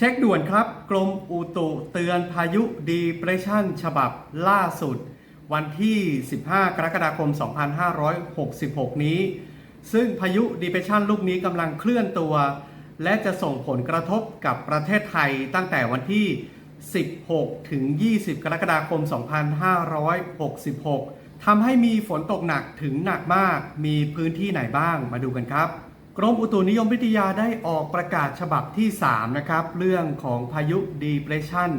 เช็คด่วนครับ กรมอุตุเตือนพายุดีเปรสชั่นฉบับล่าสุด วันที่ 15 กรกฎาคม 2566 นี้ ซึ่งพายุดีเปรสชั่นลูกนี้กำลังเคลื่อนตัว และจะส่งผลกระทบกับประเทศไทยตั้งแต่วันที่ 16 ถึง 20 กรกฎาคม 2566 ทำให้มีฝนตกหนักถึงหนักมาก มีพื้นที่ไหนบ้างมาดูกันครับ กรมอุตุนิยมวิทยาได้ออกประกาศฉบับที่ 3 นะครับ เรื่องของพายุดีเ e ร s ชัน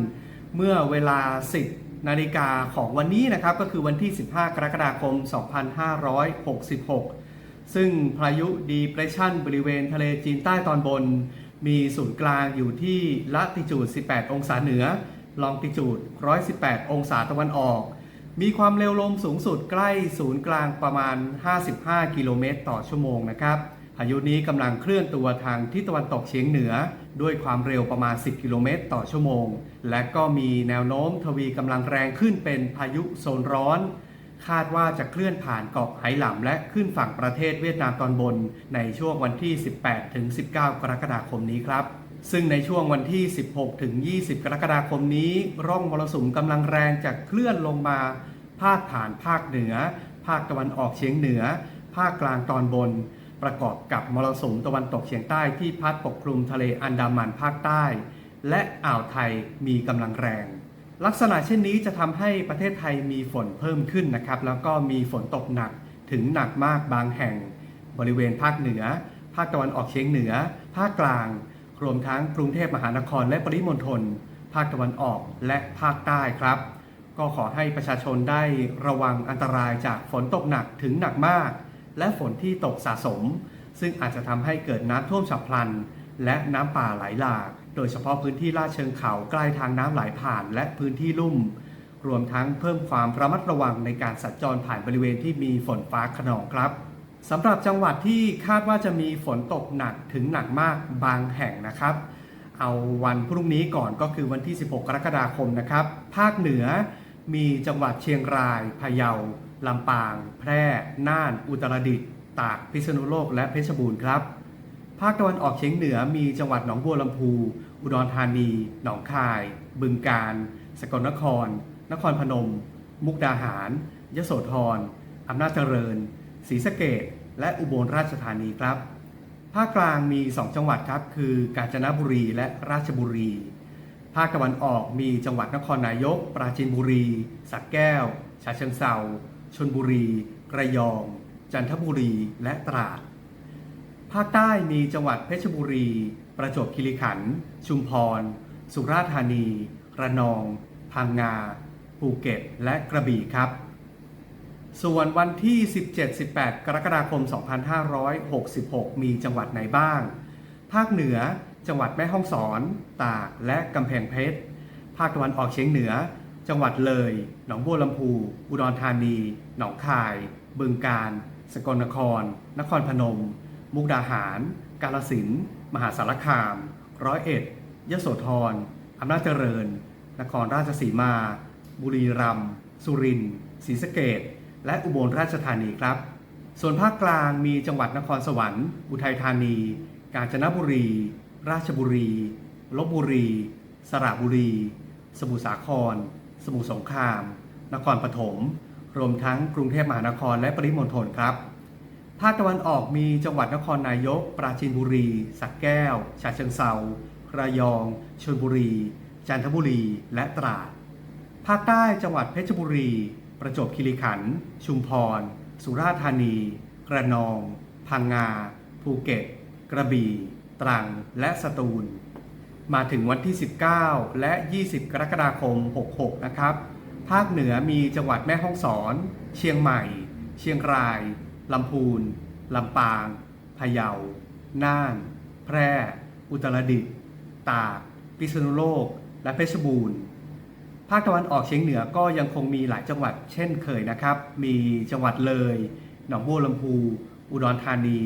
เมื่อเวลา 10 นาฬิกาของวันนี้นะครับ ก็คือวันที่ 15 กรกฎาคม 2566 ซึ่งพายุดีเ e ร s ชันบริเวณทะเลจีนใต้ตอนบน มีศูนย์กลางอยู่ที่ละติจูด 18 องศาเหนือ ลองติจูด 118 องศาตะวันออก มีความเร็วลมสูงสุดใกล้ศูนย์กลางประมาณ 55 กิโลเมตรต่อชั่วโมงนะครับ พายุนี้กำลังเคลื่อนตัวทางทิศตะวันตกเฉียงเหนือ ด้วยความเร็วประมาณ 10 กิโลเมตรต่อชั่วโมง และก็มีแนวโน้มทวีกำลังแรงขึ้นเป็นพายุโซนร้อน คาดว่าจะเคลื่อนผ่านเกาะไหหลำและขึ้นฝั่งประเทศเวียดนามตอนบน ในช่วงวันที่ 18ถึง19 กรกฎาคมนี้ครับซึ่งในช่วงวันที่ 16 ถึง 20 กรกฎาคมนี้ ร่องมรสุมกำลังแรงจะเคลื่อนลงมา พาดผ่านภาคเหนือ ภาคตะวันออกเฉียงเหนือ ภาคกลางตอนบน ประกอบกับมรสุมตะวันตกเฉียงใต้ที่พัดปกคลุมทะเลอันดามันภาคใต้ และอ่าวไทยมีกำลังแรง ลักษณะเช่นนี้จะทำให้ประเทศไทยมีฝนเพิ่มขึ้นนะครับ แล้วก็มีฝนตกหนักถึงหนักมากบางแห่ง บริเวณภาคเหนือ ภาคตะวันออกเฉียงเหนือ ภาคกลาง รวมทั้งกรุงเทพมหานครและปริมณฑลภาคตะวันออกและภาคใต้ครับ ก็ขอให้ประชาชนได้ระวังอันตรายจากฝนตกหนักถึงหนักมาก และฝนที่ตกสะสม ซึ่งอาจจะทำให้เกิดน้ำท่วมฉับพลัน และน้ำป่าไหลหลาก โดยเฉพาะพื้นที่ลาดเชิงเขาใกล้ทางน้ำไหลผ่านและพื้นที่ลุ่ม รวมทั้งเพิ่มความระมัดระวังในการสัญจรผ่านบริเวณที่มีฝนฟ้าขนองครับสำหรับจังหวัดที่คาดว่าจะมีฝนตกหนักถึงหนักมากบางแห่งนะครับ เอาวันพรุ่งนี้ก่อนก็คือวันที่ 16 กรกฎาคมนะครับ ภาคเหนือ มีจังหวัดเชียงรายพะเยาลำปาง แพร่ น่าน อุตรดิตถ์ตากพิษณุโลกและเพชรบูรณ์ครับ ภาคตะวันออกเฉียงเหนือมีจังหวัดหนองบัวลำพู อุดรธานี หนองคาย บึงกาฬสกลนคร นครพนม มุกดาหาร ยโสธรอำนาจเจริญศรีสะเกดและอุบลราชธานีครับ ภาคกลางมี 2 จังหวัดครับ คือกาญจนบุรีและราชบุรี ภาคตะวันออกมีจังหวัดนครนายก ปราจีนบุรีสระแก้วฉะเชิงเทราชนบุรีระยอง จันทบุรีและตราด ภาคใต้มีจังหวัดเพชรบุรี ประจวบคีรีขันธ์ชุมพร สุราษฎร์ธานี ระนอง พังงา ภูเก็ต และกระบี่ครับ ส่วนวันที่ 17-18 กรกฎาคม 2566 มีจังหวัดไหนบ้าง ภาคเหนือ จังหวัดแม่ฮ่องสอน ตาก และกำแพงเพชร ภาคตะวันออกเฉียงเหนือ จังหวัดเลย หนองบัวลำพู อุดรธานี หนองคาย บึงกาฬ สกลนคร นครพนม มุกดาหาร กาฬสินธุ์ มหาสารคาม ร้อยเอ็ด ยโสธร อำนาจเจริญ นครราชสีมา บุรีรัมย์ สุรินทร์ ศรีสะเกษและอุบลราชธานีครับ ส่วนภาคกลางมีจังหวัดนครสวรรค์ อุทัยธานี กาญจนบุรี ราชบุรีลบบุรี สระบุรี สมุทรสาคร สมุทรสงคราม นครปฐม รวมทั้งกรุงเทพมหานครและปริมณฑลครับ ภาคตะวันออกมีจังหวัดนครนายก ปราจีนบุรี สักแก้ว ฉะเชิงเซาระยอง ชลบุรี จันทบุรี และตราด ภาคใต้จังหวัดเพชรบุรี ประจวบคีรีขันธ์ ชุมพร สุราษฎร์ธานีระนอง พังงา ภูเก็ต กระบี่ ตรัง และสตูล มาถึงวันที่ 19 และ 20 กรกฎาคม 66 นะครับ ภาคเหนือมีจังหวัดแม่ฮ่องสอน เชียงใหม่ เชียงราย ลำพูน ลำปาง พะเยา น่าน แพร่ อุตรดิตถ์ ตาก พิษณุโลก และเพชรบูรณ์ภาคตะวันออกเฉียงเหนือก็ยังคงมีหลายจังหวัดเช่นเคยนะครับ มีจังหวัดเลย หนองบัวลำพู อุดรธานี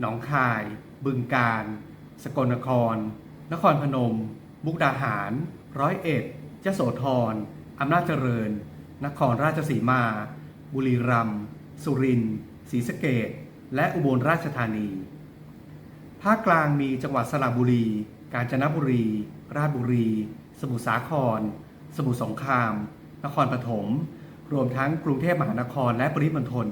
หนองคาย บึงกาฬ สกลนคร นครพนม มุกดาหาร ร้อยเอ็ดยโสธรอำนาจเจริญ นครราชสีมา บุรีรัมย์สุรินทร์ศรีสะเกษและอุบลราชธานี ภาคกลางมีจังหวัดสระบุรี กาญจนบุรี ราชบุรี สมุทรสาคร สมุทรสงคราม นครปฐม รวมทั้งกรุงเทพมหานครและปริมณฑล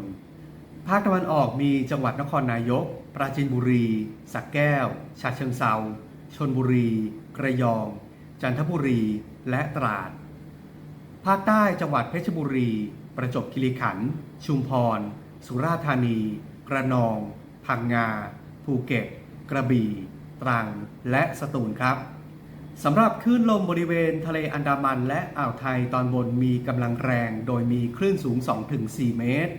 ภาคตะวันออกมีจังหวัดนครนายก ปราจีนบุรี สักแก้ว ฉะเชิงเซาชนบุรี กระยอง จันทบุรี และตราด ภาคใต้จังหวัดเพชรบุรี ประจวบคีรีขันธ์ ชุมพร สุราษฎร์ธานี กระนอง พังงา ภูเก็ต กระบี่ ตรัง และสตูลครับสำหรับคลื่นลมบริเวณทะเลอันดามันและอ่าวไทยตอนบนมีกำลังแรง โดยมีคลื่นสูง 2-4 เมตร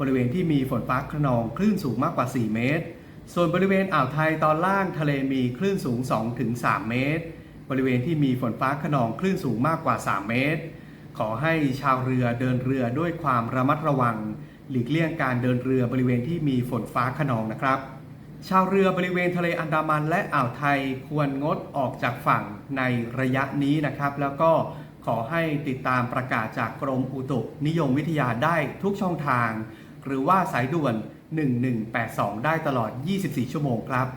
บริเวณที่มีฝนฟ้าขนองคลื่นสูงมากกว่า 4 เมตร ส่วนบริเวณอ่าวไทยตอนล่างทะเลมีคลื่นสูง 2-3 เมตร บริเวณที่มีฝนฟ้าขนองคลื่นสูงมากกว่า 3 เมตร ขอให้ชาวเรือเดินเรือด้วยความระมัดระวัง หลีกเลี่ยงการเดินเรือบริเวณที่มีฝนฟ้าขนองนะครับ ชาวเรือบริเวณทะเลอันดามันและอ่าวไทยควรงดออกจากฝั่งในระยะนี้นะครับ แล้วก็ขอให้ติดตามประกาศจากกรมอุตุนิยมวิทยาได้ทุกช่องทาง หรือว่าสายด่วน 1182 ได้ตลอด 24 ชั่วโมงครับ